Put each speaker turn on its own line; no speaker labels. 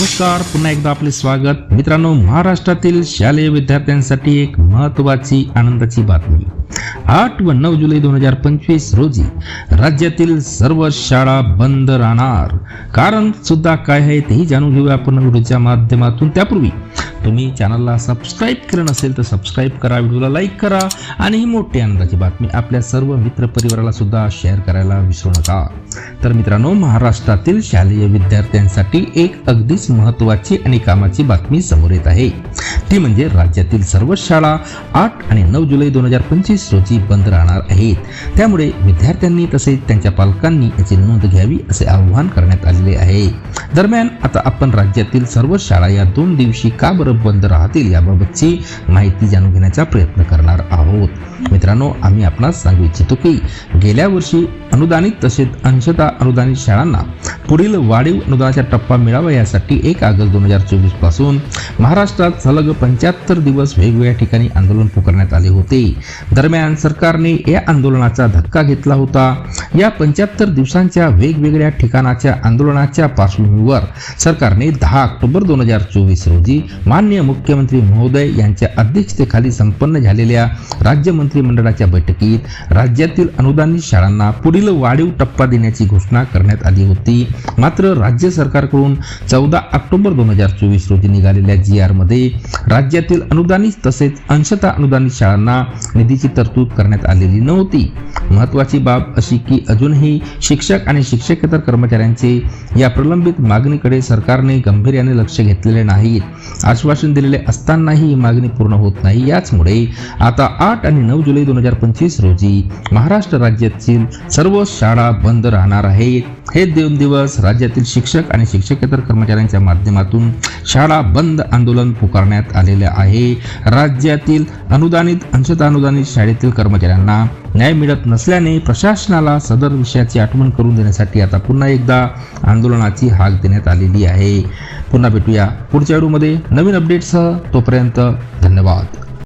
नमस्कार पुन्हा एकदा आपले स्वागत. मित्रांनो महाराष्ट्रातील शालेय विद्यार्थ्यांसाठी एक महत्वाची आनंदाची बातमी. आठ व नऊ जुलै दोन हजार पंचवीस रोजी राज्यातील सर्व शाळा बंद राहणार. कारण सुद्धा काय आहे तेही जाणून घेऊया आपण व्हिडिओच्या माध्यमातून. त्यापूर्वी तुम्ही चॅनलला सबस्क्राईब केलं नसेल तर सबस्क्राईब करा व्हिडिओला लाईक करा आणि ही मोठी आनंदाची बातमी आपल्या सर्व मित्रपरिवाराला सुद्धा शेअर करायला विसरू नका. तर मित्रांनो महाराष्ट्रातील शालेय विद्यार्थ्यांसाठी एक अगदीच महत्त्वाची आणि कामाची बातमी समोर येत आहे. ती म्हणजे राज्यातील सर्व शाळा आठ आणि नऊ जुलै दोन हजार पंचवीस रोजी बंद राहणार आहेत. त्यामुळे विद्यार्थ्यांनी तसेच त्यांच्या पालकांनी याची नोंद घ्यावी असे आवाहन करण्यात आलेले आहे. दरम्यान आता आपण राज्यातील सर्व शाळा या दोन दिवशी का बरं बंद राहतील याबाबतची माहिती जाणून घेण्याचा प्रयत्न करणार आहोत. मित्रांनो आम्ही आपणास सांगू इच्छितो की गेल्या वर्षी अनुदानित तसेच अंशतः अनुदानित शाळांना पुढील वाढीव अनुदानाचा टप्पा मिळावा यासाठी एक ऑगस्ट दोन हजार चोवीसपासून महाराष्ट्रात सलग पंच्याहत्तर दिवस वेगवेगळ्या ठिकाणी आंदोलन पुकारण्यात आले होते. दरम्यान सरकारने या आंदोलनाचा धक्का घेतला होता. या पंच्याहत्तर दिवसांच्या वेगवेगळ्या ठिकाणाच्या आंदोलनाच्या पार्श्वभूमीवर सरकारने दहा ऑक्टोबर दोन हजार चोवीस रोजी मान्य मुख्यमंत्री महोदय यांच्या अध्यक्षतेखाली संपन्न झालेल्या राज्य राज्य मंत्रिमंडळाच्या बैठकीत राज्यातील अनुदानित शाळांना पुढील वाढीव टप्पा देण्याची घोषणा करण्यात आली होती. मात्र राज्य सरकारकडून चौदा ऑक्टोबर दोन हजार चोवीस रोजी निघालेल्या जी आरमध्ये राज्यातील अनुदानित तसेच अंशतः अनुदानित शाळांना निधीची तरतूद करण्यात आलेली नव्हती. महत्वाची बाब अशी की अजूनही शिक्षक आणि शिक्षकेतर कर्मचाऱ्यांचे या प्रलंबित मागणीकडे सरकारने गांभीर्याने लक्ष घेतलेले नाही आश्वासन दिलेले असतानाही ही मागणी पूर्ण होत नाही. याचमुळे आता आठ आणि नऊ जुलै दोन हजार पंचवीस रोजी महाराष्ट्र राज्यातील सर्व शाळा बंद राहणार आहेत. हे दोन दिवस राज्यातील शिक्षक आणि शिक्षकेतर कर्मचाऱ्यांच्या माध्यमातून शाळा बंद आंदोलन पुकारण्यात आलेले आहे. राज्यातील अनुदानित अंशतः अनुदानित शाळेतील कर्मचाऱ्यांना न्याय मिळत नसल्याने प्रशासनाला सदर विषयाची आठवण करून देण्यासाठी आता पुन्हा एकदा आंदोलनाची हाक देण्यात आलेली आहे. पुन्हा भेटूया पुढच्या व्हिडिओमध्ये. नवीन अपडेटसह तोपर्यंत धन्यवाद.